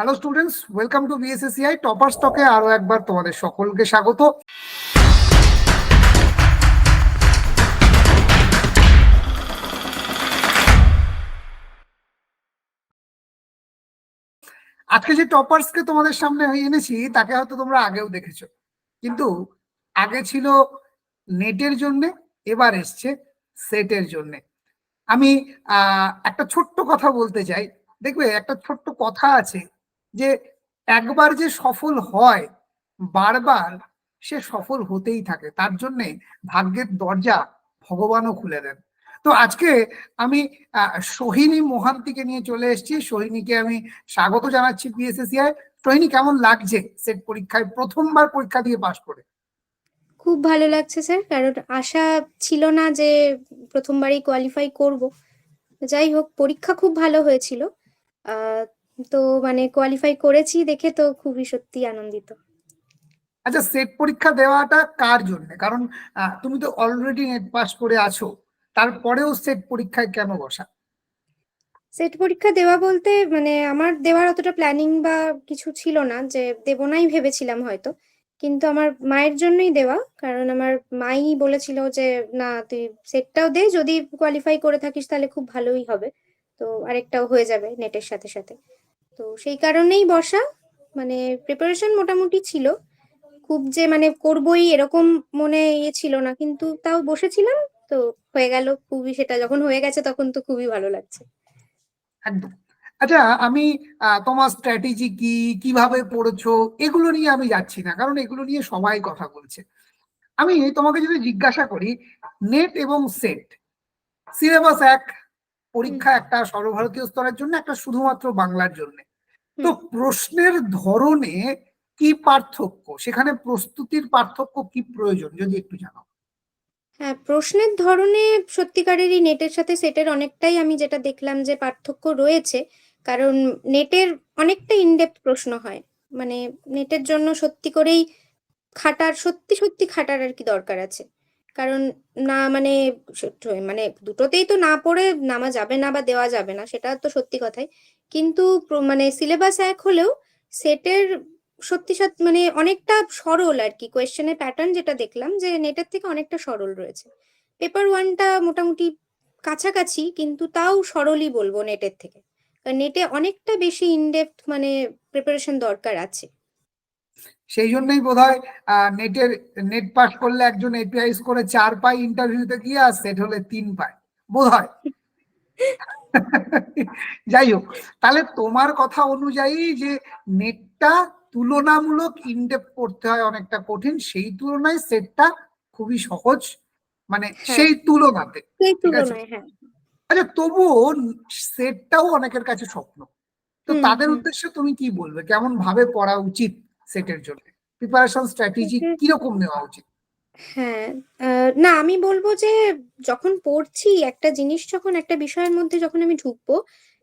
Hello students welcome to বিএসএসিআই topper স্টকে আরও একবার তোমাদের সকলকে স্বাগত। আজকে যে টপার্সকে তোমাদের সামনে এনেছি, তাকে হয়তো তোমরা আগেও দেখেছ। কিন্তু আগে ছিল নেটের জন্য, এবার এসছে সেটের জন্য। আমি একটা ছোট্ট কথা বলতে চাই। দেখবে, একটা ছোট্ট কথা আছে। যে একবার যে সফল হয়, বারবার সে সফল হতেই থাকে। তার জন্যে ভাগ্যের দরজা ভগবানও খুলে দেন। তো আজকে আমি সোহিনী মোহান্তিকে নিয়ে চলে এসেছি। সোহিনীকে আমি স্বাগত জানাচ্ছি বিএসএসিআই সোহিনী, কেমন লাগছে সেট পরীক্ষায়? প্রথমবার পরীক্ষা দিয়ে পাশ করে। খুব ভালো লাগছে স্যার কারণ আশা ছিল না যে প্রথমবারই কোয়ালিফাই করব। যাই হোক, পরীক্ষা খুব ভালো হয়েছিল। তো মানে কোয়ালিফাই করেছি দেখে তো খুবই সত্যি আনন্দিত। আচ্ছা সেট পরীক্ষা দেওয়াটা কার জন্য? কারণ তুমি তো অলরেডি নেট পাস করে আছো তারপরেও সেট পরীক্ষায় কেন বসা? সেট পরীক্ষা দেওয়া বলতে মানে আমার দেওয়ার অতটা প্ল্যানিং বা কিছু ছিল না যে দেবো নাই ভেবেছিলাম হয়তো কিন্তু আমার মায়ের জন্যই দেওয়া কারণ আমার মাই বলেছিল যে না তুই সেটটাও দে যদি কোয়ালিফাই করে থাকিস তাহলে খুব ভালোই হবে। তো আরেকটাও হয়ে যাবে নেটের সাথে সাথে। তো সেই কারণেই বসা মানে প্রিপারেশন মোটামুটি ছিল। খুব যে মানে করবই এরকম মনে ইয়ে ছিল না কিন্তু তাও বসেছিলাম তো হয়ে গেল খুবই সেটা যখন হয়ে গেছে তখন তো খুবই ভালো লাগছে। আচ্ছা আমি তোমার স্ট্র্যাটেজি কি কীভাবে পড়েছো এগুলো নিয়ে আমি যাচ্ছি না কারণ এগুলো নিয়ে সবাই কথা বলছে। আমি তোমাকে যদি জিজ্ঞাসা করি নেট এবং সেট সিলেবাস এক পরীক্ষা একটা সর্বভারতীয় স্তরের জন্য একটা শুধুমাত্র বাংলার জন্য? তো প্রশ্নের ধরনে কি পার্থক্য? সেখানে প্রস্তুতির পার্থক্য কি প্রয়োজন? যদি একটু জানাও। হ্যাঁ প্রশ্নের ধরনে সত্যিকারেরই নেটের সাথে সেটের অনেকটাই আমি যেটা দেখলাম যে পার্থক্য রয়েছে কারণ নেটের অনেকটা ইনডেপথ প্রশ্ন হয়। মানে নেটের জন্য সত্যি করেই খাটার সত্যি সত্যি খাটার আর কি দরকার আছে। কারণ না মানে মানে দুটোতেই তো না পড়ে নামা যাবে না বা দেওয়া যাবে না, সেটা তো সত্যি কথাই। কিন্তু মানে সিলেবাস এক হলেও সেটের সত্যি সত্যি মানে অনেকটা সরল আর কি। কোয়েশ্চেনের প্যাটার্ন যেটা দেখলাম যে নেটের থেকে অনেকটা সরল রয়েছে। পেপার ওয়ানটা মোটামুটি কাছাকাছি, কিন্তু তাও সরলই বলব নেটের থেকে। কারণ নেটে অনেকটা বেশি ইনডেপথ মানে প্রিপারেশন দরকার আছে। সেই জন্যই বোধহয় নেটের নেট পাস করলে একজন এপিআই করে চার পায় ইন্টারভিউতে গিয়ে আর সেট হলে তিন পায় বোধহয় যাই হোক তাহলে তোমার কথা অনুযায়ী যে নেটটা তুলনামূলক ইনডেপ করতে হয় অনেকটা কঠিন সেই তুলনায় সেটটা খুবই সহজ মানে হ্যাঁ। সেই তুলনাতে ঠিক আছে। হ্যাঁ আচ্ছা তবুও সেটটাও অনেকের কাছে স্বপ্ন তো তাদের। উদ্দেশ্যে তুমি কি বলবে কেমন ভাবে পড়া উচিত সেটের জন্য। প্রিপারেশন স্ট্র্যাটেজি সেটের- কীরকম নেওয়া উচিত? হ্যাঁ না আমি বলব যে যখন পড়ছি একটা জিনিস যখন একটা বিষয়ের মধ্যে যখন আমি ঢুকবো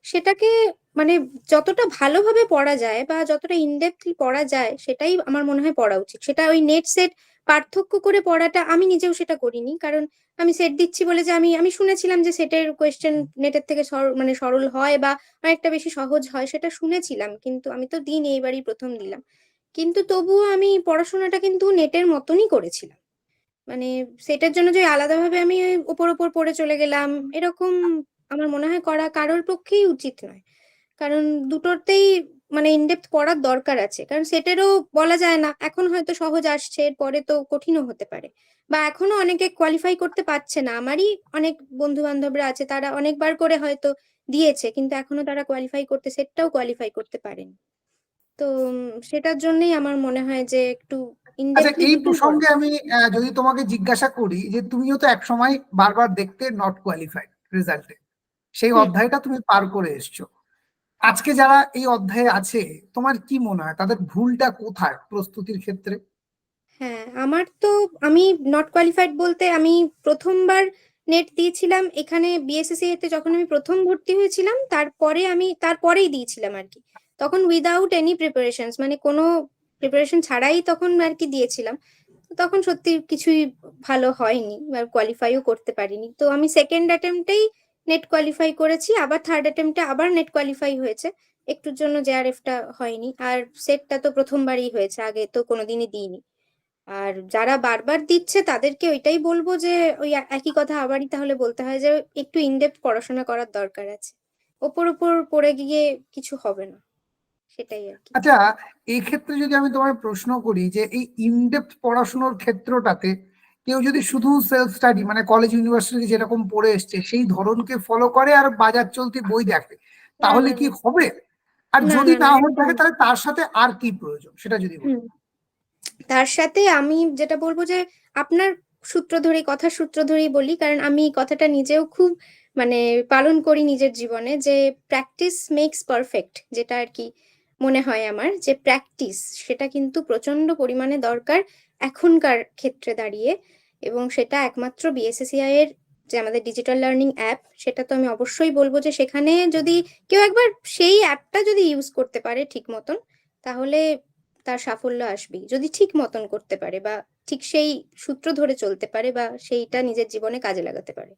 সেটাকে মানে যতটা ভালোভাবে পড়া যায় বা যতটা ইনডেপথলি পড়া যায় সেটাই আমার মনে হয় পড়া উচিত। সেটা ওই নেট সেট পার্থক্য করে পড়াটা আমি নিজেও সেটা করিনি। কারণ আমি সেট দিচ্ছি বলে যে আমি আমি শুনেছিলাম যে সেটের কোয়েশ্চেন নেটের থেকে মানে সরল হয় বা অনেকটা বেশি সহজ হয় সেটা শুনেছিলাম। কিন্তু আমি তো দিন এইবারই প্রথম দিলাম। কিন্তু তবুও আমি পড়াশোনাটা কিন্তু নেটের মতনই করেছিলাম। মানে সেটার জন্য যে আলাদাভাবে আমি ওপর ওপর পড়ে চলে গেলাম, এরকম আমার মনে হয় করা কারোর পক্ষেই উচিত নয়। কারণ দুটোতেই মানে ইনডেপথ পড়ার দরকার আছে। কারণ সেটারও বলা যায় না, এখন হয়তো সহজ আসছে, এরপরে তো কঠিনও হতে পারে। বা এখনও অনেকে কোয়ালিফাই করতে পারছে না। আমারই অনেক বন্ধু বান্ধবরা আছে, তারা অনেকবার করে হয়তো দিয়েছে, কিন্তু এখনও তারা কোয়ালিফাই করতে সেটটাও কোয়ালিফাই করতে পারেনি। তো সেটার জন্যই আমার মনে হয় যে একটু আচ্ছা এই প্রসঙ্গে আমি যদি তোমাকে জিজ্ঞাসা করি যে তুমিও তো এক সময় বারবার দেখতে নট কোয়ালিফাইড রেজাল্টে সেই অধ্যায়টা তুমি পার করে এসছো। আজকে যারা এই অধ্যায়ে আছে তোমার কি মনে হয়? তাদের ভুলটা কোথায় প্রস্তুতির ক্ষেত্রে? হ্যাঁ আমার তো আমি নট কোয়ালিফাইড বলতে আমি প্রথমবার নেট দিয়েছিলাম। এখানে বিএসএসসি তে যখন আমি প্রথম ভর্তি হয়েছিলাম তারপরে আমি তারপরেই দিয়েছিলাম আর কি। তখন উইদাউট এনি প্রিপারেশনস মানে কোনো প্রিপারেশন ছাড়াই তখন আর কি দিয়েছিলাম। তখন সত্যি কিছুই ভালো হয়নি কোয়ালিফাইও করতে পারিনি। তো আমি সেকেন্ড অ্যাটেম্পটেই নেট কোয়ালিফাই করেছি, আবার থার্ড অ্যাটেম্পটে আবার নেট কোয়ালিফাই হয়েছে। একটুর জন্য জেআরএফটা হয়নি, আর সেটটা তো প্রথমবারই হয়েছে, আগে তো কোনোদিনই দিইনি। আর যারা বারবার দিচ্ছে, তাদেরকে ওইটাই বলব যে, ওই একই কথা আবারই তাহলে বলতে হয় যে, একটু ইনডেপথ পড়াশোনা করার দরকার আছে। ওপর ওপর পড়ে গিয়ে কিছু হবে না। সেটাই আচ্ছা এই ক্ষেত্রে যদি আমি তোমায় প্রশ্ন করি যে এই ইনডেপথ পড়াশোনার ক্ষেত্রটাতে কেউ যদি শুধু সেলফ স্টাডি মানে কলেজ ইউনিভার্সিটি যেরকম পড়ে এসছে সেই ধরনকে ফলো করে আর বাজার চলতি বই দেখে তাহলে কি হবে? আর যদি না, হয়ে থাকে তাহলে তার সাথে আর কি প্রয়োজন? সেটা যদি। তার সাথে আমি যেটা বলব যে আপনার সূত্র ধরে কথার সূত্র ধরেই বলি কারণ আমি কথাটা নিজেও খুব মানে পালন করি নিজের জীবনে যে প্র্যাকটিস মেক্স পারফেক্ট যেটা আর কি মনে হয় আমার যে প্র্যাকটিস সেটা কিন্তু প্রচণ্ড পরিমাণে দরকার এখনকার ক্ষেত্রে দাঁড়িয়ে এবং সেটা একমাত্র বিএসএসিআই এর যে আমাদের ডিজিটাল লার্নিং অ্যাপ সেটা তো আমি অবশ্যই বলব যে সেখানে যদি কেউ একবার সেই অ্যাপটা যদি ইউজ করতে পারে ঠিক মতন, তাহলে তার সাফল্য আসবেই। যদি ঠিক মতন করতে পারে বা ঠিক সেই সূত্র ধরে চলতে পারে বা সেইটা নিজের জীবনে কাজে লাগাতে পারে,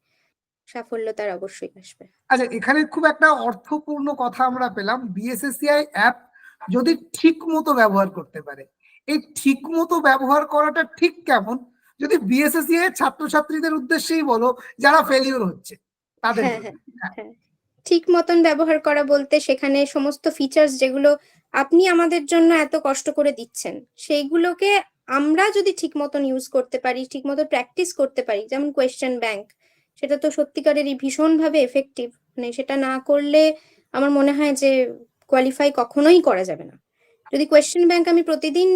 সাফল্য তার অবশ্যই আসবে। আচ্ছা এখানে খুব একটা অর্থপূর্ণ কথা আমরা পেলাম। বিএসএসসিআই অ্যাপ যদি ঠিক মতো ব্যবহার করতে পারে। এই ঠিক মতো ব্যবহার করাটা ঠিক কেমন? যদি বিএসএসসিআই ছাত্রছাত্রীদের উদ্দেশ্যেই বলো যারা ফেলিওর হচ্ছে তাদের হ্যাঁ, জন্য। হ্যাঁ ঠিক মতন ব্যবহার করা বলতে সেখানে সমস্ত ফিচার্স যেগুলো আপনি আমাদের জন্য এত কষ্ট করে দিচ্ছেন সেইগুলোকে আমরা যদি ঠিক মতন ইউজ করতে পারি ঠিক মতো প্র্যাকটিস করতে পারি যেমন কোয়েশ্চেন ব্যাংক সেটা তো সত্যিকারেরই ভীষণভাবে এফেক্টিভ মানে সেটা না করলে আমার মনে হয় যে কোয়ালিফাই কখনোই করা যাবে না। যদি কোয়েশ্চেন ব্যাংক আমি প্রতিদিন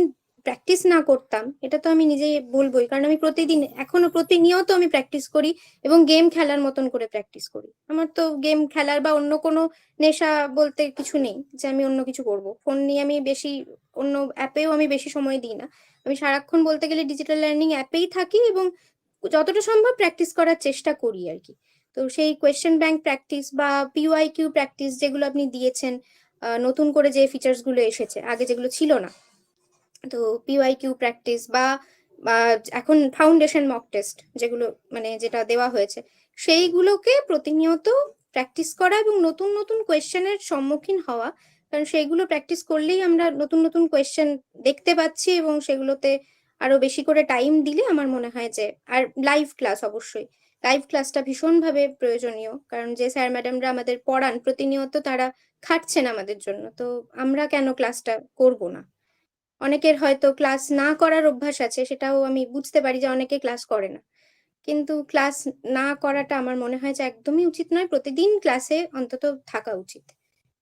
প্র্যাকটিস না করতাম, এটা তো আমি নিজেই বলবোই, কারণ আমি প্রতিদিন, এখনও প্রতিনিয়ত আমি প্র্যাকটিস করি এবং গেম খেলার মতন করে প্র্যাকটিস করি। আমার তো গেম খেলার বা অন্য কোনো নেশা বলতে কিছু নেই যে আমি অন্য কিছু করব। ফোন নিয়ে আমি বেশি, অন্য অ্যাপেও আমি বেশি সময় দিই না। আমি সারাক্ষণ বলতে গেলে ডিজিটাল লার্নিং অ্যাপেই থাকি এবং যতটা সম্ভব প্র্যাকটিস করার চেষ্টা করি আর কি। তো সেই কোয়েশ্চেন ব্যাংক প্র্যাকটিস বা পিওয়াই কিউ প্র্যাকটিস যেগুলো আপনি দিয়েছেন নতুন করে যে ফিচার্সগুলো এসেছে, আগে যেগুলো ছিল না। তো পিওয়াই কিউ প্র্যাকটিস বা বা এখন ফাউন্ডেশন মক টেস্ট যেগুলো মানে যেটা দেওয়া হয়েছে, সেইগুলোকে প্রতিনিয়ত প্র্যাকটিস করা এবং নতুন নতুন কোয়েশ্চেনের সম্মুখীন হওয়া, কারণ সেইগুলো প্র্যাকটিস করলেই আমরা নতুন নতুন কোয়েশ্চেন দেখতে পাচ্ছি এবং সেগুলোতে আরও বেশি করে টাইম দিলে আমার মনে হয় যে, আর লাইভ ক্লাস অবশ্যই। লাইভ ক্লাসটা ভীষণভাবে প্রয়োজনীয়, কারণ যে স্যার ম্যাডামরা আমাদের পড়ান, প্রতিনিয়ত তারা খাটছেন আমাদের জন্য। তো আমরা কেন ক্লাসটা করব না? অনেকের হয়তো ক্লাস না করার অভ্যাস আছে, সেটাও আমি বুঝতে পারি যে অনেকে ক্লাস করে না। কিন্তু ক্লাস না করাটা আমার মনে হয় যে একদমই উচিত নয়, প্রতিদিন ক্লাসে অন্তত থাকা উচিত।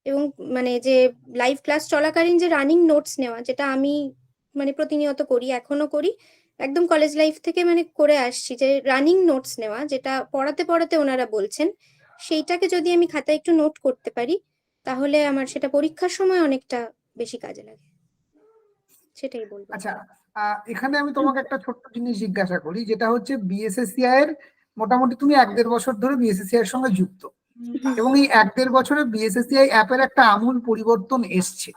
এবং মানে যে লাইভ ক্লাস চলাকালীন যে রানিং নোটস নেওয়া, যেটা আমি মানে প্রতিনিয়ত করি, এখনও করি, একদম কলেজ লাইফ থেকে মানে করে আসছি যে রানিং নোটস নেওয়া, যেটা পড়াতে পড়াতে ওনারা বলছেন, সেইটাকে যদি আমি খাতায় একটু নোট করতে পারি তাহলে আমার সেটা পরীক্ষার সময় অনেকটা বেশি কাজে লাগে। সেটাই বলব। আচ্ছা এখানে আমি তোমাকে একটা ছোট্ট জিনিস জিজ্ঞাসা করি যেটা হচ্ছে বিএসএসসিআই এর মোটামুটি তুমি এক দেড় বছর ধরে বিএসএসসিআই এর সঙ্গে যুক্ত। এবং এই এক দেড় বছরে বিএসএসসিআই অ্যাপের একটা আমূল পরিবর্তন এসছে।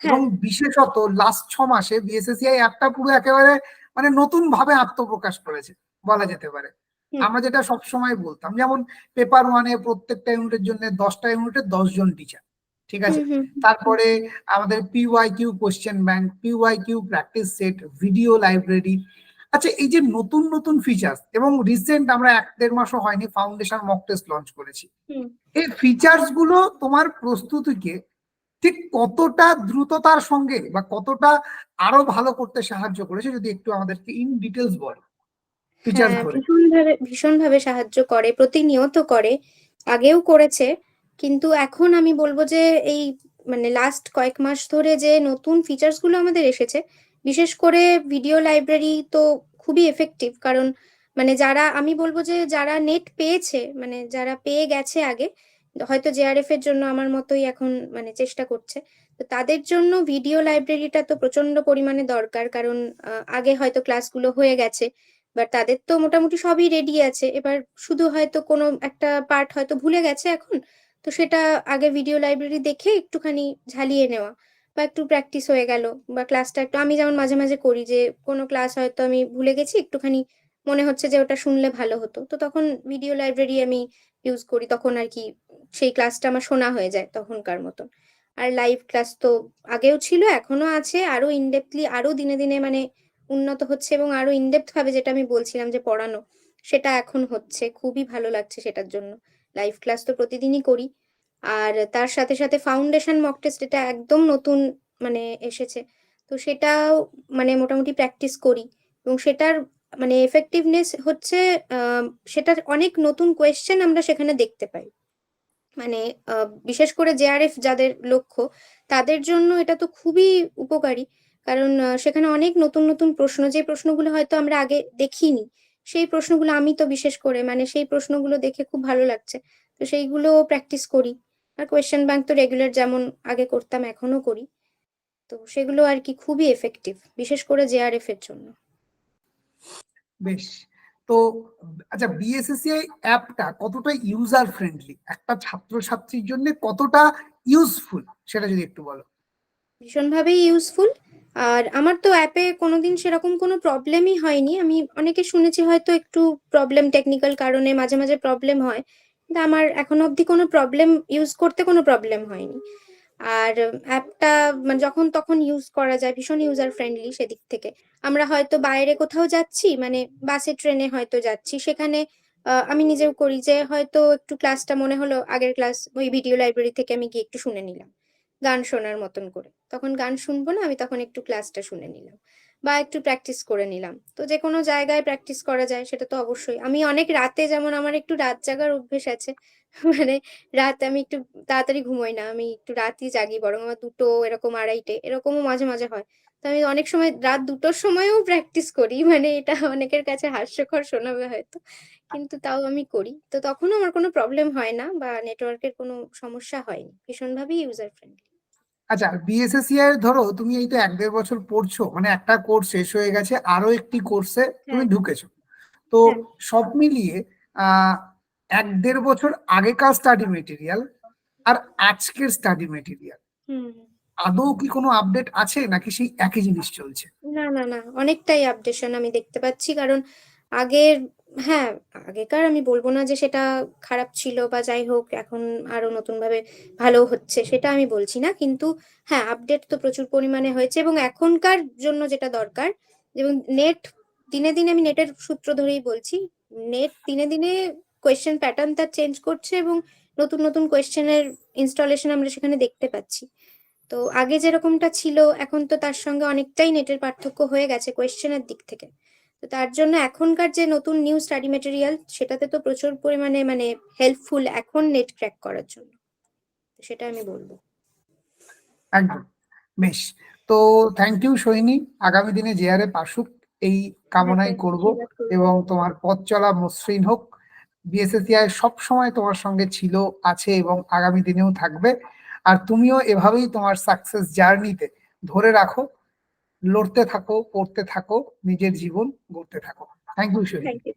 এবং বিশেষত লাস্ট ছ মাসে বিএসএসসিআই অ্যাপটা পুরো একেবারে মানে নতুন ভাবে আত্মপ্রকাশ করেছে বলা যেতে পারে। আমরা যেটা সব সময় বলতাম যেমন পেপার ওয়ানে প্রত্যেকটা ইউনিটের জন্য দশটা ইউনিটের দশ জন টিচার ঠিক আছে? তারপরে আমাদের PY Q question bank PY Q practice set video library আচ্ছা এই যে নতুন নতুন ফিচার্স এবং রিসেন্ট আমরা এক দেড় মাসও হয়নি ফাউন্ডেশন মক টেস্ট লঞ্চ করেছি। এই ফিচার্সগুলো তোমার প্রস্তুতিকে ঠিক কতটা দ্রুততার সঙ্গে বা কতটা আরও ভালো করতে সাহায্য করেছে যদি একটু আমাদেরকে ইন ডিটেলস বলো? ভীষণভাবে ভীষণভাবে সাহায্য করে প্রতিনিয়ত করে। আগেও করেছে কিন্তু এখন আমি বলব যে এই মানে লাস্ট কয়েক মাস ধরে যে নতুন ফিচার্সগুলো আমাদের এসেছে, বিশেষ করে ভিডিও লাইব্রেরি তো খুবই এফেক্টিভ কারণ মানে যারা, আমি বলব যে যারা নেট পেয়েছে মানে যারা পেয়ে গেছে আগে, হয়তো জেআরএফ এর জন্য আমার মতোই এখন মানে চেষ্টা করছে, তো তাদের জন্য ভিডিও লাইব্রেরিটা তো প্রচণ্ড পরিমাণে দরকার কারণ আগে হয়তো ক্লাসগুলো হয়ে গেছে বাট তাদের তো মোটামুটি সবই রেডি আছে, এবার শুধু হয়তো কোনো একটা পার্ট হয়তো ভুলে গেছে এখন তো সেটা আগে ভিডিও লাইব্রেরি দেখে একটুখানি ঝালিয়ে নেওয়া বা একটু প্র্যাকটিস হয়ে গেল বা ক্লাসটা একটু, আমি যেমন মাঝে মাঝে করি যে কোনো ক্লাস হয়তো আমি ভুলে গেছি, একটুখানি মনে হচ্ছে যে ওটা শুনলে ভালো হতো। তো তখন ভিডিও লাইব্রেরি আমি ইউজ করি, তখন আর কি সেই ক্লাসটা আমার শোনা হয়ে যায় তখনকার মতন। আর লাইভ ক্লাস তো আগেও ছিল, এখনও আছে, আরও ইনডেপথলি আরও দিনে দিনে মানে উন্নত হচ্ছে এবং আরও ইনডেপথ ভাবে যেটা আমি বলছিলাম যে পড়ানো, সেটা এখন হচ্ছে, খুবই ভালো লাগছে সেটার জন্য। লাইভ ক্লাস তো প্রতিদিনই করি। আর তার সাথে সাথে ফাউন্ডেশন মক টেস্ট এটা একদম নতুন মানে এসেছে। তো সেটাও মানে মোটামুটি প্র্যাকটিস করি। এবং সেটার মানে এফেক্টিভনেস হচ্ছে সেটার অনেক নতুন কোয়েশ্চেন আমরা সেখানে দেখতে পাই। মানে বিশেষ করে জেআরএফ যাদের লক্ষ্য, তাদের জন্য এটা তো খুবই উপকারী। কারণ সেখানে অনেক নতুন নতুন প্রশ্ন, যে প্রশ্নগুলো হয়তো আমরা আগে দেখিনি। সেই প্রশ্নগুলো আমি তো বিশেষ করে মানে সেই প্রশ্নগুলো দেখে খুব ভালো লাগছে। তো সেইগুলো প্র্যাকটিস করি। আর কোয়েশ্চেন ব্যাংক তো রেগুলার যেমন আগে করতাম এখনও করি। তো সেগুলো আর কি খুবই এফেক্টিভ বিশেষ করে জেআরএফ এর জন্য। বেশ। তো আচ্ছা বিএসএসসিআই অ্যাপটা কতটা ইউজার ফ্রেন্ডলি একটা ছাত্রছাত্রীর জন্য কতটা ইউজফুল সেটা যদি একটু বলো। ভীষণভাবেই ইউজফুল আর আমার তো অ্যাপে কোনোদিন সেরকম কোনো প্রবলেমই হয়নি। আমি অনেকে শুনেছি হয়তো একটু প্রবলেম টেকনিক্যাল কারণে মাঝে মাঝে প্রবলেম হয়, কিন্তু আমার এখনও অবধি কোনো প্রবলেম ইউজ করতে কোনো প্রবলেম হয়নি। আর অ্যাপটা মানে যখন তখন ইউজ করা যায়, ভীষণ ইউজার ফ্রেন্ডলি সেদিক থেকে। আমরা হয়তো বাইরে কোথাও যাচ্ছি মানে বাসে ট্রেনে হয়তো যাচ্ছি, সেখানে আমি নিজেও করি যে হয়তো একটু ক্লাসটা মনে হলো, আগের ক্লাস ওই ভিডিও লাইব্রেরি থেকে আমি গিয়ে একটু শুনে নিলাম। গান শোনার মতন করে। তখন গান শুনব না, আমি তখন একটু ক্লাসটা শুনে নিলাম বা একটু প্র্যাকটিস করে নিলাম। তো যে কোনো জায়গায় প্র্যাকটিস করা যায়, সেটা তো অবশ্যই। আমি অনেক রাতে যেমন আমার একটু রাত জাগার অভ্যেস আছে মানে রাত আমি একটু তাড়াতাড়ি ঘুমোই না, আমি একটু রাতই জাগি, বরং আমার দুটো এরকম আড়াইটে, এরকমও মাঝে মাঝে হয়। তো আমি অনেক সময় রাত দুটোর সময়ও প্র্যাকটিস করি মানে এটা অনেকের কাছে হাস্যকর শোনাবে হয়তো, কিন্তু তাও আমি করি। তো তখনও আমার কোনো প্রবলেম হয় না বা নেটওয়ার্কের কোনো সমস্যা হয়নি, ভীষণভাবেই ইউজার ফ্রেন্ডলি আচ্ছা বিএসএসসিআই ধরো তুমি এই তো এক দেড় বছর পড়ছো মানে একটা কোর্স শেষ হয়ে গেছে আরও একটি কোর্সে তুমি হ্যাঁ। ঢুকেছো তো হ্যাঁ। সব মিলিয়ে আহ এক দেড় বছর আগেকার স্টাডি মেটেরিয়াল আর আজকের স্টাডি মেটেরিয়াল হুম আদৌ কি কোনো আপডেট আছে নাকি সেই একই জিনিস চলছে না না না অনেকটাই আপডেশন আমি দেখতে পাচ্ছি কারণ আগের হ্যাঁ আগেকার আমি বলব না যে সেটা খারাপ ছিল বা যাই হোক, এখন আরও নতুন ভাবে ভালো হচ্ছে সেটা আমি বলছি না। কিন্তু হ্যাঁ আপডেট তো প্রচুর পরিমাণে হয়েছে এবং এখনকার জন্য যেটা দরকার এবং নেট দিনে দিনে আমি নেটের সূত্র ধরেই বলছি নেট দিনে দিনে কোয়েশ্চেন প্যাটার্ন তার চেঞ্জ করছে এবং নতুন নতুন কোয়েশ্চেনের ইনস্টলেশন আমরা সেখানে দেখতে পাচ্ছি। তো আগে যেরকমটা ছিল, এখন তো তার সঙ্গে অনেকটাই নেটের পার্থক্য হয়ে গেছে কোয়েশ্চেনের দিক থেকে। তো তার জন্য এখনকার যে নতুন নিউ স্টাডি মেটেরিয়াল সেটাতে তো প্রচুর পরিমাণে মানে হেল্পফুল এখন নেট ক্র্যাক করার জন্য। সেটা আমি বলব। একদম। বেশ। তো থ্যাংক ইউ সৈনী আগামী দিনে জেআরএ আসুক এই কামনাই হ্যাঁ, করব এবং তোমার পথ চলা মসৃণ হোক। বিএসএসিআই সব সময় তোমার সঙ্গে ছিল আছে এবং আগামী দিনেও থাকবে। আর তুমিও এভাবেই তোমার সাকসেস জার্নিতে ধরে রাখো। লড়তে থাকো পড়তে থাকো নিজের জীবন গড়তে থাকো। Thank you thank you